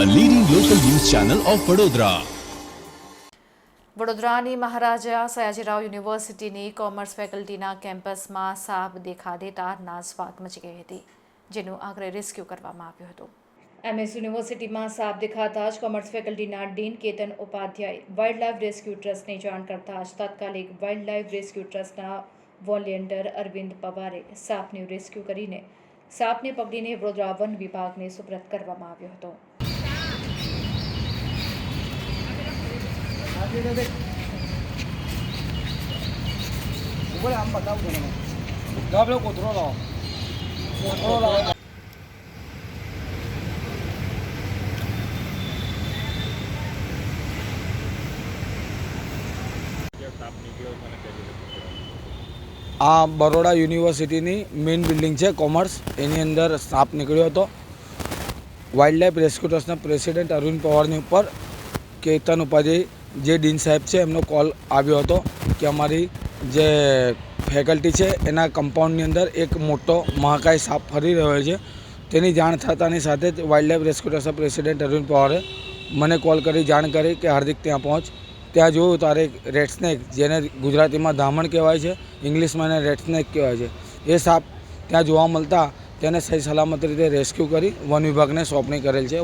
Channel of Vadodara વડોદરાની મહારાજા સયાજીરાવ યુનિવર્સિટીની commerce ફેકલ્ટીના કેમ્પસમાં સાપ દેખા દેતા નાસવાત મચી ગઈ હતી જેનું આખરે રેસ્ક્યુ કરવામાં આવ્યું હતું. એમએસ યુનિવર્સિટીમાં સાપ દેખાતા જ commerce ફેકલ્ટીના dean Ketan Upadhyay wild life rescue ટ્રસ્ટને જાણ કરતા જ તાત્કાલિક વાઇલ્ડ લાઇફ રેસ્ક્યુ ટ્રસ્ટના વોલિયન્ટર અરવિંદ પવારે સાપને રેસ્ક્યુ કરીને સાપને પકડીને વડોદરા વન વિભાગને સુપ્રત કરવામાં આવ્યો હતો. આ બરોડા યુનિવર્સિટીની મેઇન બિલ્ડિંગ છે કોમર્સ. એની અંદર સાપ નીકળ્યો હતો. વાઇલ્ડ લાઈફ રેસ્ક્યુ ટ્રસ્ટના પ્રેસિડેન્ટ અરવિંદ પવારની ઉપર કેતન ઉપાધ્યાય જે ડીન સાહેબ છે, એમનો કોલ આવ્યો હતો કે અમારી જે ફેકલ્ટી છે, એના કમ્પાઉન્ડની અંદર એક મોટો મહાકાય સાપ ફરી રહ્યો છે. તેની જાણ થતાની સાથે જ વાઇલ્ડ લાઇફ રેસ્ક્યુ ટ્રસ્ટના પ્રેસિડેન્ટ અરવિંદ પવારે મને કોલ કરી, જાણ કરી કે હાર્દિક ત્યાં પહોંચ. ત્યાં જોયું તારે રેડ સ્નેક જેને ગુજરાતીમાં ધામણ કહેવાય છે, ઇંગ્લિશમાં એને રેડ સ્નેક કહેવાય છે. એ સાપ ત્યાં જોવા મળતા તેને સહી સલામત રીતે રેસ્ક્યુ કરી વન વિભાગને સોંપણી કરેલ છે.